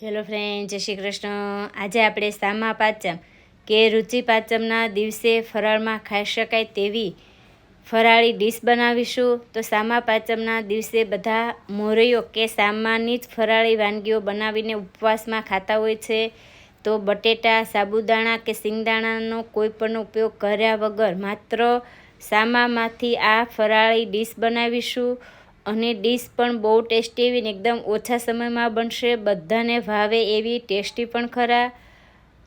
Hello friend જય શ્રી કૃષ્ણ. આજે આપણે સામા પાંચમ કે રુચિ પાંચમના દિવસે ફરાળમાં ખાઈ શકાય તેવી ફરાળી ડીશ બનાવીશું. તો સામા પાંચમના દિવસે બધા મોરૈયો કે સામાની જ ફરાળી વાનગીઓ બનાવીને ઉપવાસમાં ખાતા હોય છે. તો બટેટા, સાબુદાણા કે સિંગદાણાનો કોઈ પણ ઉપયોગ કર્યા વગર માત્ર સામામાંથી આ ફરાળી ડીશ બનાવીશું. અને ડીશ પણ બહુ ટેસ્ટી એવી ને એકદમ ઓછા સમયમાં બનશે. બધાને ભાવે એવી ટેસ્ટી પણ ખરા.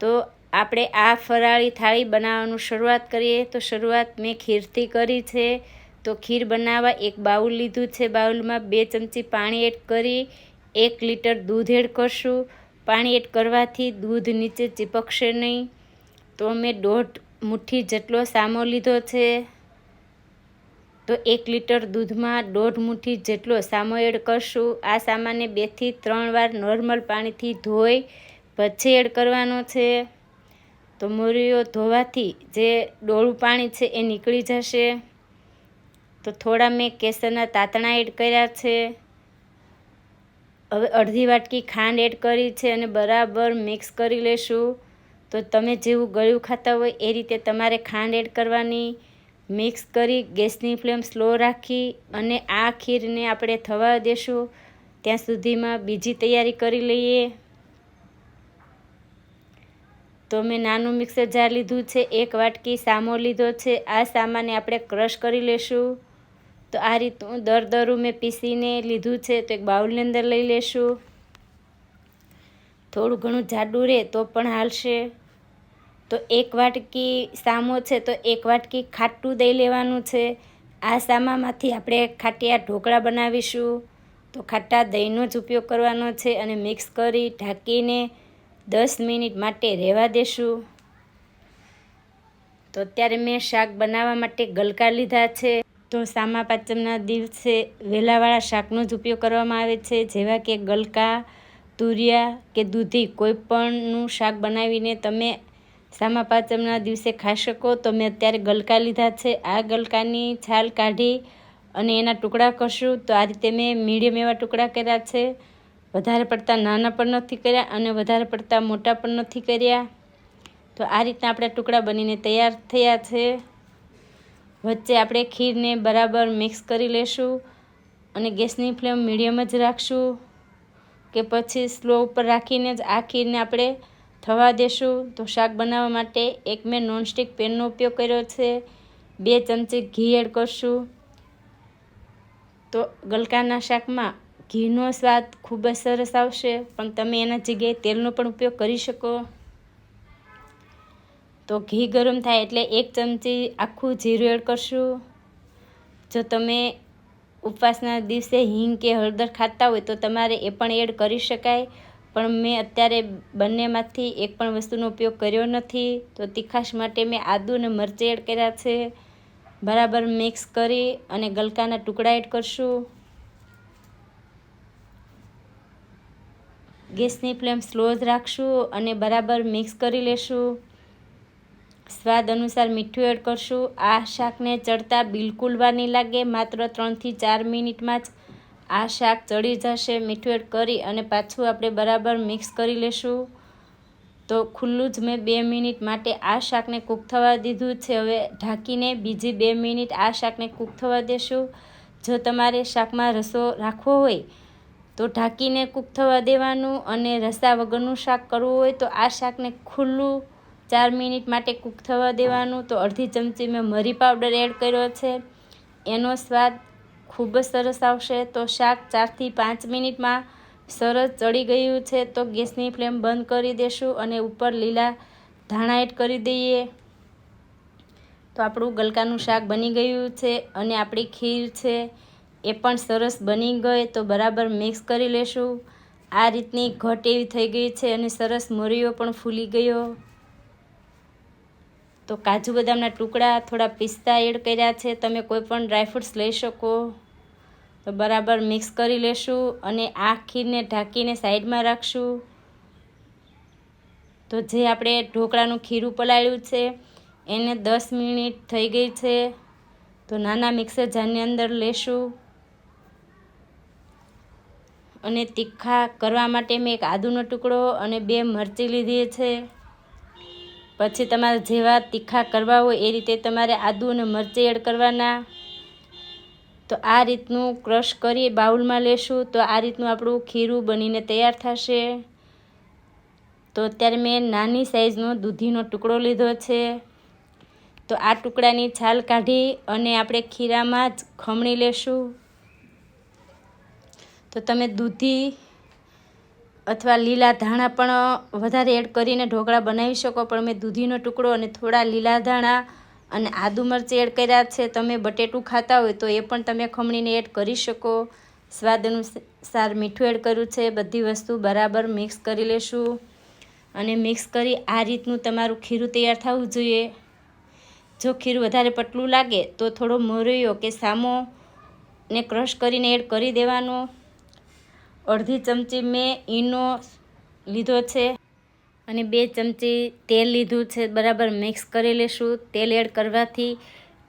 તો આપણે આ ફરાળી થાળી બનાવવાનું શરૂઆત કરીએ. તો શરૂઆત મેં ખીરથી કરી છે. તો ખીર બનાવવા એક બાઉલ લીધું છે. બાઉલમાં બે ચમચી પાણી એડ કરી એક લીટર દૂધ એડ કરશું. પાણી એડ કરવાથી દૂધ નીચે ચીપકશે નહીં. તો મેં દોઢ મુઠ્ઠી જેટલો સામો લીધો છે. તો એક લીટર દૂધમાં દોઢ મુઠ્ઠી જેટલો સામો એડ કરશું. આ સામાને બેથી ત્રણ વાર નોર્મલ પાણીથી ધોઈ પછી એડ કરવાનો છે. તો મોરીઓ ધોવાથી જે ડોળું પાણી છે એ નીકળી જશે. તો થોડા મેં કેસરના તાતણા એડ કર્યા છે. હવે અડધી વાટકી ખાંડ એડ કરી છે અને બરાબર મિક્સ કરી લેશું. તો તમે જેવું ગળ્યું ખાતા હોય એ રીતે તમારે ખાંડ એડ કરવાની. મિક્સ કરી ગેસની ફ્લેમ સ્લો રાખી અને આ ખીરને આપણે થવા દેશું. ત્યાં સુધીમાં બીજી તૈયારી કરી લઈએ. તો મેં નાનું મિક્સર જાર લીધું છે, એક વાટકી સામો લીધો છે. આ સામાને આપણે ક્રશ કરી લેશું. તો આ રીતનું દર દરું મેં પીસીને લીધું છે, તો એક બાઉલની અંદર લઈ લેશું. થોડું ઘણું જાડું રહે તો પણ હાલશે. તો એક વાટકી સામો છે, તો એક વાટકી ખાટું દહીં લેવાનું છે. આ સામામાંથી આપણે ખાટિયા ઢોકળા બનાવીશું. તો ખાટા દહીંનો જ ઉપયોગ કરવાનો છે અને મિક્સ કરી ઢાંકીને દસ મિનિટ માટે રહેવા દેશું. તો અત્યારે મેં શાક બનાવવા માટે ગલકા લીધા છે. તો સામા પાંચમના દિવસે વેલાવાળા શાકનો જ ઉપયોગ કરવામાં આવે છે, જેવા કે ગલકા, તુરિયા કે દૂધી, કોઈ પણનું શાક બનાવીને તમે સામા પાંચમના દિવસે ખાઈ શકો તો મેં અત્યારે ગલકા લીધા છે. આ ગલકાની છાલ કાઢી અને એના ટુકડા કરશું. તો આ રીતે મેં મીડિયમ એવા ટુકડા કર્યા છે. વધારે પડતા નાના પણ નથી કર્યા અને વધારે પડતા મોટા પણ નથી કર્યા. તો આ રીતના આપણે ટુકડા બનીને તૈયાર થયા છે. વચ્ચે આપણે ખીરને બરાબર મિક્સ કરી લેશું અને ગેસની ફ્લેમ મીડિયમ જ રાખશું કે પછી સ્લો ઉપર રાખીને જ આ ખીરને આપણે થવા દેશું. તો શાક બનાવવા માટે એક મેં નોનસ્ટિક પેનનો ઉપયોગ કર્યો છે. બે ચમચી ઘી એડ કરશું. તો ગલકાના શાકમાં ઘીનો સ્વાદ ખૂબ જ સરસ આવશે, પણ તમે એના જગ્યાએ તેલનો પણ ઉપયોગ કરી શકો. તો ઘી ગરમ થાય એટલે એક ચમચી આખું જીરું એડ કરશું. જો તમે ઉપવાસના દિવસે હિંગ કે હળદર ખાતા હોય તો તમારે એ પણ એડ કરી શકાય. પણ મેં અત્યારે બંનેમાંથી એક પણ વસ્તુનો ઉપયોગ કર્યો નથી. તો તીખાશ માટે મેં આદુ અને મરચી એડ કર્યા છે. બરાબર મિક્સ કરી અને ગલકાના ટુકડા એડ કરશું. ગેસની ફ્લેમ સ્લો જ રાખશું અને બરાબર મિક્સ કરી લેશું. સ્વાદ અનુસાર મીઠું એડ કરશું. આ શાકને ચડતા બિલકુલ વાર નહીં લાગે, માત્ર ત્રણથી ચાર મિનિટમાં જ આ શાક ચડી જશે મીઠું એડ કરી અને પાછું આપણે બરાબર મિક્સ કરી લેશું. તો ખુલ્લું જ મેં બે મિનિટ માટે આ શાકને કૂક થવા દીધું છે. હવે ઢાંકીને બીજી બે મિનિટ આ શાકને કૂક થવા દેશું. જો તમારે શાકમાં રસો રાખવો હોય તો ઢાંકીને કૂક થવા દેવાનું અને રસા વગરનું શાક કરવું હોય તો આ શાકને ખુલ્લું ચાર મિનિટ માટે કૂક થવા દેવાનું. તો અડધી ચમચી મેં મરી પાવડર એડ કર્યો છે. એનો સ્વાદ ખૂબ જ સરસ આવશે. તો શાક ચારથી પાંચ મિનિટમાં સરસ ચડી ગયું છે. તો ગેસની ફ્લેમ બંધ કરી દેશું અને ઉપર લીલા ધાણા એડ કરી દઈએ. તો આપણું ગલકાનું શાક બની ગયું છે અને આપણી ખીર છે એ પણ સરસ બની ગઈ. તો બરાબર મિક્સ કરી લેશું. આ રીતની ઘટ એવી થઈ ગઈ છે અને સરસ મોરીઓ પણ ફૂલી ગયો. તો કાજુ બદામના ટુકડા થોડા પિસ્તા એડ કર્યા છે. તમે કોઈ પણ ડ્રાયફ્રૂટ્સ લઈ શકો. તો બરાબર મિક્સ કરી લેશું અને આ ખીરને ઢાંકીને સાઈડમાં રાખશું. તો જે આપણે ઢોકળાનું ખીરું પલાળ્યું છે, એને દસ મિનિટ થઈ ગઈ છે. તો નાના મિક્સર જારની અંદર લેશું. અને તીખા કરવા માટે મેં એક આદુનો ટુકડો અને બે મરચી લીધી છે. પછી તમારે જેવા તીખા કરવા હોય એ રીતે તમારે આદુ અને મરચી એડ કરવાના. તો આ રીતનું ક્રશ કરી બાઉલમાં લેશું. તો આ રીતનું આપણું ખીરું બનીને તૈયાર થશે. તો અત્યારે મેં નાની સાઈઝનો દૂધીનો ટુકડો લીધો છે. તો આ ટુકડાની છાલ કાઢી અને આપણે ખીરામાં જ ખમણી લેશું. તો તમે દૂધી અથવા લીલા ધાણા પણ વધારે એડ કરીને ઢોકળા બનાવી શકો, પણ મેં દૂધીનો ટુકડો અને થોડા લીલા ધાણા અને આદુ મરચી એડ કર્યા છે. તમે બટેટું ખાતા હોય તો એ પણ તમે ખમણીને એડ કરી શકો. સ્વાદ અનુસાર મીઠું એડ કર્યું છે. બધી વસ્તુ બરાબર મિક્સ કરી લેશું અને મિક્સ કરી આ રીતનું તમારું ખીરું તૈયાર થવું જોઈએ. જો ખીરું વધારે પટલું લાગે તો થોડો મોરૈયો કે સામો ને ક્રશ કરીને એડ કરી દેવાનો. અડધી ચમચી મેં ઈનો લીધો છે અને બે ચમચી તેલ લીધું છે. બરાબર મિક્સ કરી લેશું. તેલ એડ કરવાથી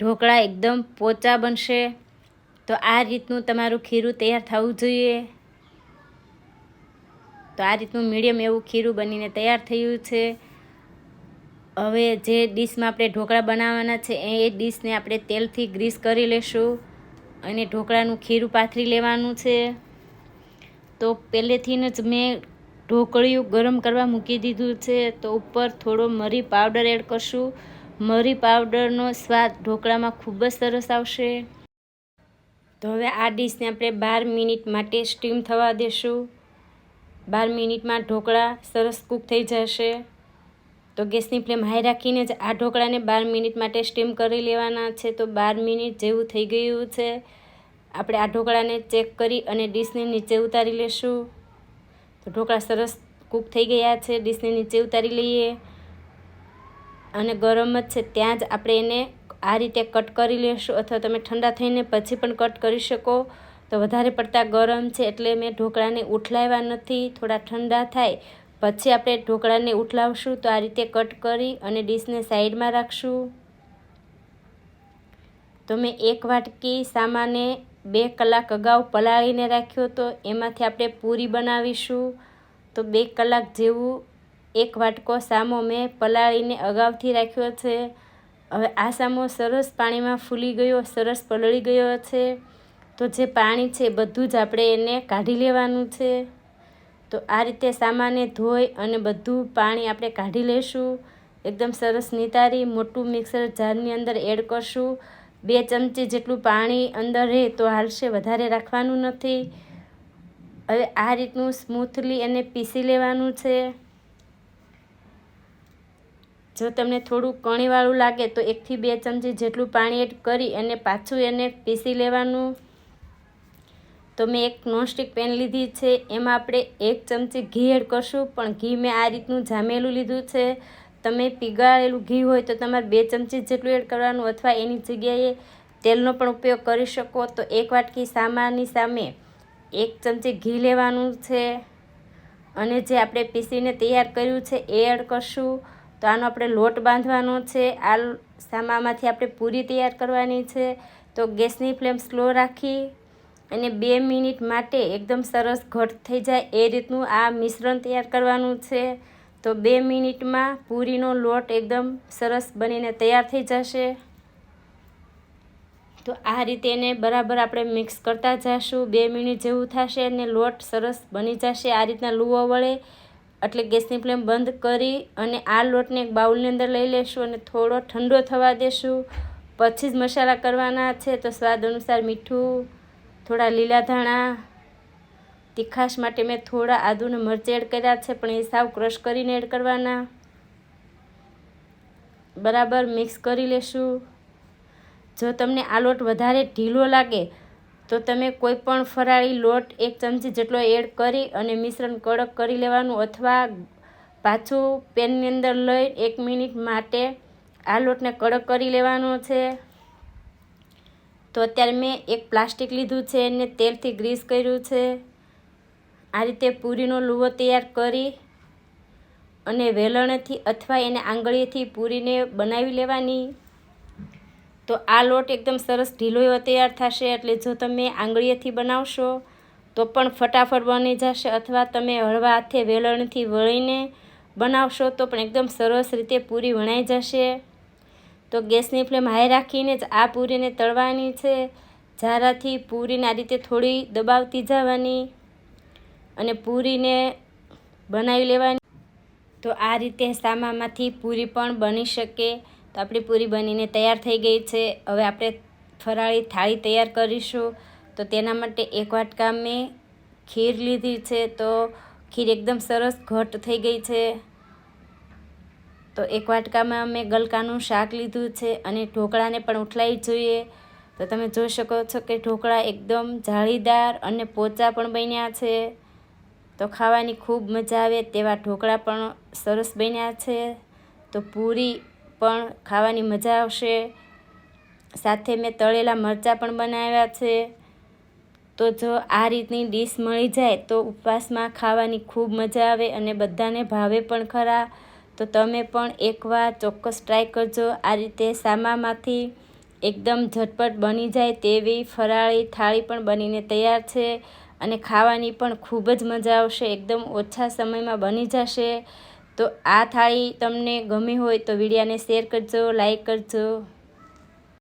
ઢોકળા એકદમ પોચા બનશે. તો આ રીતનું તમારું ખીરું તૈયાર થવું જોઈએ. તો આ રીતનું મીડિયમ એવું ખીરું બનીને તૈયાર થયું છે. હવે જે ડીશમાં આપણે ઢોકળા બનાવવાના છે, એ ડીશને આપણે તેલથી ગ્રીસ કરી લેશું અને ઢોકળાનું ખીરું પાથરી લેવાનું છે. તો પહેલેથી જ મેં ઢોકળિયું ગરમ કરવા મૂકી દીધું છે. તો ઉપર થોડો મરી પાવડર એડ કરશું. મરી પાવડરનો સ્વાદ ઢોકળામાં ખૂબ જ સરસ આવશે. તો હવે આ ડીશને આપણે બાર મિનિટ માટે સ્ટીમ થવા દેશું. બાર મિનિટમાં ઢોકળા સરસ કૂક થઈ જશે. તો ગેસની ફ્લેમ હાઈ રાખીને જ આ ઢોકળાને બાર મિનિટ માટે સ્ટીમ કરી લેવાના છે. તો બાર મિનિટ જેવું થઈ ગયું છે. આપણે આ ઢોકળાને ચેક કરી અને ડીશને નીચે ઉતારી લેશું. તો ઢોકળા સરસ કૂક થઈ ગયા છે, ડીશને નીચે ઉતારી લઈએ. અને ગરમ જ છે, ત્યાં જ આપણે એને આ રીતે કટ કરી લેશું અથવા તમે ઠંડા થઈને પછી પણ કટ કરી શકો. તો વધારે પડતા ગરમ છે એટલે મેં ઢોકળાને ઉઠલાવ્યા નથી, થોડા ઠંડા થાય. પછી આપણે ઢોકળાને ઉઠલાવશું તો આ રીતે કટ કરી અને ડીશને સાઈડમાં રાખશું. તો મેં એક વાટકી સામાને બે કલાક અગાઉ પલાળીને રાખ્યો તો એમાંથી આપણે પૂરી બનાવીશું. તો બે કલાક જેવું એક વાટકો સામો મેં પલાળીને અગાઉથી રાખ્યો છે. હવે આ સામો સરસ પાણીમાં ફૂલી ગયો, સરસ પલળી ગયો છે. તો જે પાણી છે બધું જ આપણે એને કાઢી લેવાનું છે. તો આ રીતે સામાને ધોઈ અને બધું પાણી આપણે કાઢી લઈશું એકદમ સરસ નિતારી, મોટું મિક્સર જારની અંદર એડ કરશું. બે ચમચી જેટલું પાણી અંદર રહે તો હાલશે, વધારે રાખવાનું નથી. હવે આ રીતનું સ્મૂથલી એને પીસી લેવાનું છે. જો તમને થોડું કણીવાળું લાગે તો એકથી બે ચમચી જેટલું પાણી એડ કરી અને પાછું એને પીસી લેવાનું. તો મેં એક નોનસ્ટિક પેન લીધી છે, એમાં આપણે એક ચમચી ઘી એડ કરશું, પણ ઘી મેં આ રીતનું જામેલું લીધું છે. તમે પીગાળેલું ઘી હોય તો તમારે બે ચમચી જેટલું એડ કરવાનું અથવા એની જગ્યાએ તેલનો પણ ઉપયોગ કરી શકો. તો એક વાટકી સામાની સામે એક ચમચી ઘી લેવાનું છે. અને જે આપણે પીસીને તૈયાર કર્યું છે એ એડ કરશું. તો આનો આપણે લોટ બાંધવાનો છે. આ સામામાંથી આપણે પૂરી તૈયાર કરવાની છે. તો ગેસની ફ્લેમ સ્લો રાખી અને બે મિનિટ માટે એકદમ સરસ ઘટ થઈ જાય એ રીતનું આ મિશ્રણ તૈયાર કરવાનું છે. તો બે મિનિટમાં પૂરીનો લોટ એકદમ સરસ બનીને તૈયાર થઈ જશે. તો આ રીતે એને બરાબર આપણે મિક્સ કરતા જઈશું બે મિનિટ જેવું થશે અને લોટ સરસ બની જશે આ રીતના લુવો વળે એટલે ગેસની ફ્લેમ બંધ કરી અને આ લોટને એક બાઉલની અંદર લઈ લેશું અને થોડો ઠંડો થવા દેશું. પછી જ મસાલા કરવાના છે. તો સ્વાદ અનુસાર મીઠું, થોડા લીલા ધાણા તીખાશ માટે મેં થોડા આદુને મરચી એડ કર્યા છે, પણ એ સાવ ક્રશ કરીને એડ કરવાના. બરાબર મિક્સ કરી લેશું. જો તમને આ લોટ વધારે ઢીલો લાગે, તો તમે કોઈ પણ ફરાળી લોટ એક ચમચી જેટલો એડ કરી અને મિશ્રણ કડક કરી લેવાનું અથવા પાછું પેનની અંદર લઈ એક મિનિટ માટે આ લોટને કડક કરી લેવાનો છે. તો અત્યારે મેં એક પ્લાસ્ટિક લીધું છે, એને તેલથી ગ્રીસ કર્યું છે. આ રીતે પૂરીનો લુવો તૈયાર કરી અને વેલણથી અથવા એને આંગળીએથી પૂરીને બનાવી લેવાની. તો આ લોટ એકદમ સરસ ઢીલો એવો તૈયાર થશે, એટલે જો તમે આંગળીએથી બનાવશો, તો પણ ફટાફટ બની જશે. અથવા તમે હળવા હાથે વેલણથી વળીને બનાવશો, તો પણ એકદમ સરસ રીતે પૂરી વણાઈ જશે. તો ગેસની ફ્લેમ હાઈ રાખીને જ આ પૂરીને તળવાની છે. જારાથી પૂરીને આ રીતે થોડી દબાવતી જવાની. અને પૂરીને બનાવી લેવાની. તો આ રીતે સામામાંથી પૂરી પણ બની શકે. તો આપણી પૂરી બનીને તૈયાર થઈ ગઈ છે. હવે આપણે ફરાળી થાળી તૈયાર કરીશું. તો તેના માટે એક વાટકા મેં ખીર લીધી છે. તો ખીર એકદમ સરસ ઘટ થઈ ગઈ છે. તો એક વાટકામાં મેં ગલકાનું શાક લીધું છે અને ઢોકળાને પણ ઉઠલાવી જોઈએ. તો તમે જોઈ શકો છો કે ઢોકળા એકદમ જાળીદાર અને પોચા પણ બન્યા છે. તો ખાવાની ખૂબ મજા આવે તેવા ઢોકળા પણ સરસ બન્યા છે. તો પૂરી પણ ખાવાની મજા આવશે. સાથે મેં તળેલા મરચાં પણ બનાવ્યા છે. તો જો આ રીતની ડીશ મળી જાય તો ઉપવાસમાં ખાવાની ખૂબ મજા આવે અને બધાને ભાવે પણ ખરા. તો તમે પણ એકવાર ચોક્કસ ટ્રાય કરજો. આ રીતે સામામાંથી એકદમ ઝટપટ બની જાય તેવી ફરાળી થાળી પણ બનીને તૈયાર છે. અને ખાવાની પણ ખૂબ જ મજા આવશે, એકદમ ઓછા સમયમાં બની જશે. તો આ થાળી તમને ગમી હોય તો વિડીયાને શેર કરજો, લાઈક કરજો.